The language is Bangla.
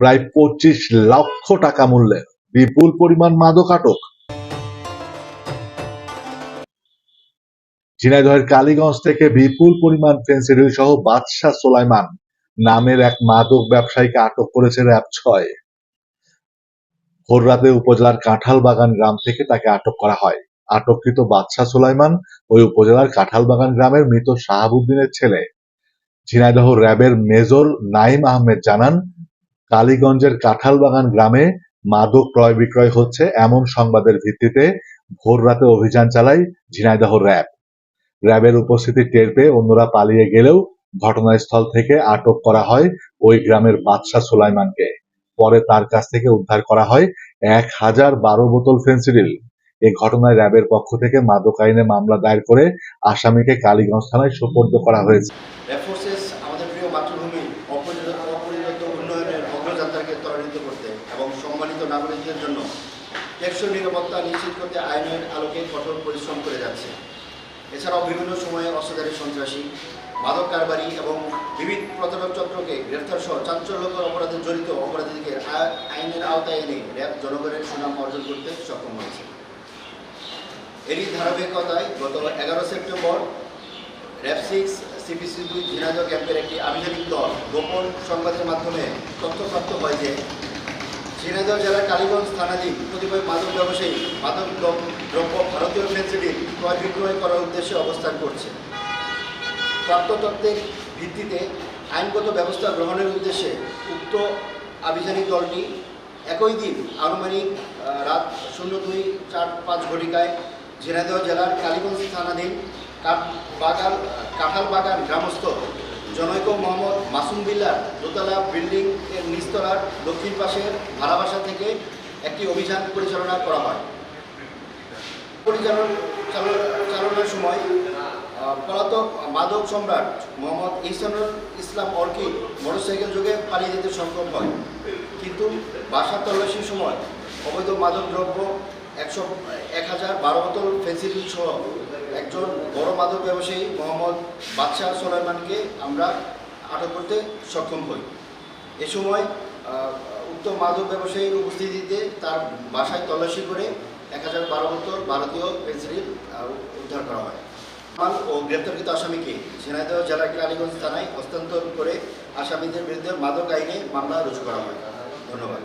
প্রায় পঁচিশ লক্ষ টাকা মূল্যের বিপুল পরিমাণ মাদক আটক। ঝিনাইদহের কালীগঞ্জ থেকে বিপুল পরিমাণ ফেন্সিডিল সহ বাদশাহ সোলাইমান নামের এক মাদক ব্যবসায়ীকে আটক করেছে র্যাব ছয়। ভোররাতে উপজেলার কাঁঠাল বাগান গ্রাম থেকে তাকে আটক করা হয়। আটককৃত বাদশাহ সোলাইমান ওই উপজেলার কাঁঠালবাগান গ্রামের মৃত শাহাবুদ্দিনের ছেলে। ঝিনাইদহ র্যাবের মেজর নাইম আহমেদ জানান কালীগঞ্জের কাঁঠালবাগান গ্রামে মাদক ক্রয় বিক্রয় হচ্ছে এমন সংবাদের ভিত্তিতে ভোর রাতে অভিযান চালায় ঝিনাইদহ র্যাব। র্যাবের উপস্থিতি টের পেয়ে অন্যরা পালিয়ে গেলেও ঘটনাস্থল থেকে আটক করা হয় ওই গ্রামের বাদশাহ সুলাইমানকে। পরে তার কাছ থেকে উদ্ধার করা হয় এক হাজার বারো বোতল ফেন্সিডিল। এ ঘটনায় র্যাবের পক্ষ থেকে মাদক আইনে মামলা দায়ের করে আসামিকে কালীগঞ্জ থানায় সোপর্দ করা হয়েছে। নাগরিকদের জন্য টেকসই নিরাপত্তা নিশ্চিত করতে আইনের আলোকে কঠোর পরিশ্রম করে যাচ্ছে। এছাড়াও বিভিন্ন সময়ে অসাধারী সন্ত্রাসী, মাদক কারবারি এবং বিবিধ প্রতারক চক্রকে গ্রেফতার সহ চাঞ্চল্যকর অপরাধে জড়িত অপরাধীকে আ- আইনের আওতায় এনে র্যাব জনগণের সুনাম অর্জন করতে সক্ষম হয়েছে। এরই ধারাবাহিকতায় গত এগারো সেপ্টেম্বর র্যাব সিক্স সিপিসি দুই ঝিনাইদহ ক্যাম্পের একটি আভিযানিক দল গোপন সংবাদের মাধ্যমে তথ্যপ্রাপ্ত হয় যে ঝিনাইদহ জেলার কালীগঞ্জ থানাধীন কতিপয় মাদক ব্যবসায়ী, মাদক দ্রব- দ্রব্য ভারতীয় ফেন্সিডিল ক্রয় বিক্রয় করার উদ্দেশ্যে অবস্থান করছে। প্রাপ্ত তত্ত্বের ভিত্তিতে আইনগত ব্যবস্থা গ্রহণের উদ্দেশ্যে উক্ত আভিযানিক দলটি একই দিন আনুমানিক রাত শূন্য দুই চার পাঁচ ঘটিকায় ঝিনাইদহ জেলার কালীগঞ্জ থানাধীন কাঠ বাগান কাঁঠাল বাগান গ্রামস্থ জনৈক মোহাম্মদ মাসুম বিল্লার দোতলা বিল্ডিং এর নিচতলার দক্ষিণ পাশের ভাড়া বাসা থেকে একটি অভিযান পরিচালনা করা হয়। পরিচালন চালন- চালনার সময় পলাতক মাদক সম্রাট মোহাম্মদ ইহসানুল ইসলাম অর্কিড মোটরসাইকেল যোগে পালিয়ে যেতে সক্ষম হয়। কিন্তু বাসা তল্লাশির সময় অবৈধ মাদক দ্রব্য একশো এক হাজার বারো বোতল ফেন্সিডিল সহ একজন বড় মাদক ব্যবসায়ী মোহাম্মদ বাদশাহ সোলাইমানকে আমরা আটক করতে সক্ষম হই। এ সময় উক্ত মাদক ব্যবসায়ীর উপস্থিতিতে তার বাসায় তল্লাশি করে এক হাজার বারো বোতল ভারতীয় পেন্সিল উদ্ধার করা হয়। ও গ্রেপ্তারকৃত আসামিকে ঝিনাইদহ জেলার কালীগঞ্জ থানায় হস্তান্তর করে আসামিদের বিরুদ্ধে মাদক আইনে মামলা রুজু করা হয়। ধন্যবাদ।